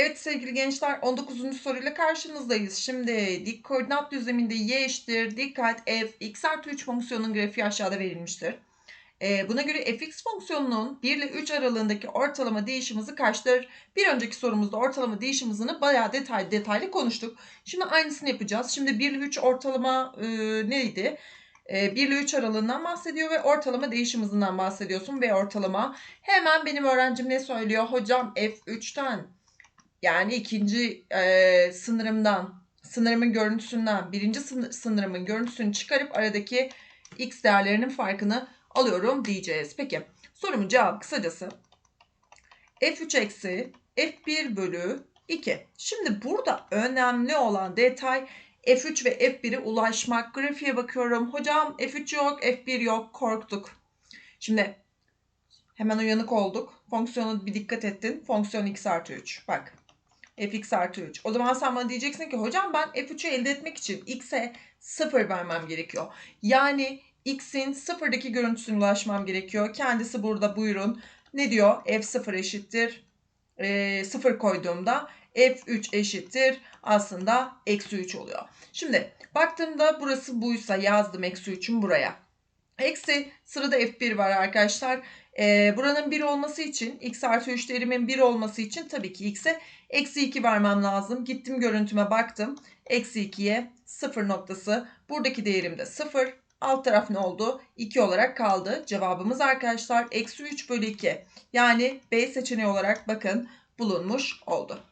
Evet sevgili gençler 19. soruyla karşınızdayız. Şimdi dik koordinat düzleminde y eşittir. Dikkat f x artı 3 fonksiyonunun grafiği aşağıda verilmiştir. Ee, buna göre fx fonksiyonunun 1 ile 3 aralığındaki ortalama değişim hızı kaçtır? Bir önceki sorumuzda ortalama değişim hızını bayağı detaylı detaylı konuştuk. Şimdi aynısını yapacağız. Şimdi 1 ile 3 ortalama e, neydi? E, 1 ile 3 aralığından bahsediyor ve ortalama değişim hızından bahsediyorsun ve ortalama. Hemen benim öğrencim ne söylüyor? Hocam f3'ten yani ikinci e, sınırımdan, sınırımın görüntüsünden birinci sınır, sınırımın görüntüsünü çıkarıp aradaki x değerlerinin farkını alıyorum diyeceğiz. Peki sorumun cevabı kısacası f3 eksi f1 bölü 2. Şimdi burada önemli olan detay f3 ve f1'e ulaşmak. Grafiğe bakıyorum. Hocam f3 yok, f1 yok. Korktuk. Şimdi hemen uyanık olduk. Fonksiyonu bir dikkat ettin. Fonksiyon x artı 3. Bak fx artı 3. O zaman sen bana diyeceksin ki hocam ben f3'ü elde etmek için x'e 0 vermem gerekiyor. Yani x'in sıfırdaki görüntüsüne ulaşmam gerekiyor. Kendisi burada buyurun. Ne diyor? f0 eşittir. E, 0 koyduğumda f3 eşittir. Aslında eksi 3 oluyor. Şimdi baktığımda burası buysa yazdım eksi 3'ün buraya. Eksi sırada f1 var arkadaşlar. Ee, buranın 1 olması için x artı 3 değerimin 1 olması için tabii ki x'e eksi 2 vermem lazım. Gittim görüntüme baktım. Eksi 2'ye 0 noktası. Buradaki değerim de 0. Alt taraf ne oldu? 2 olarak kaldı. Cevabımız arkadaşlar eksi 3 bölü 2. Yani B seçeneği olarak bakın bulunmuş oldu.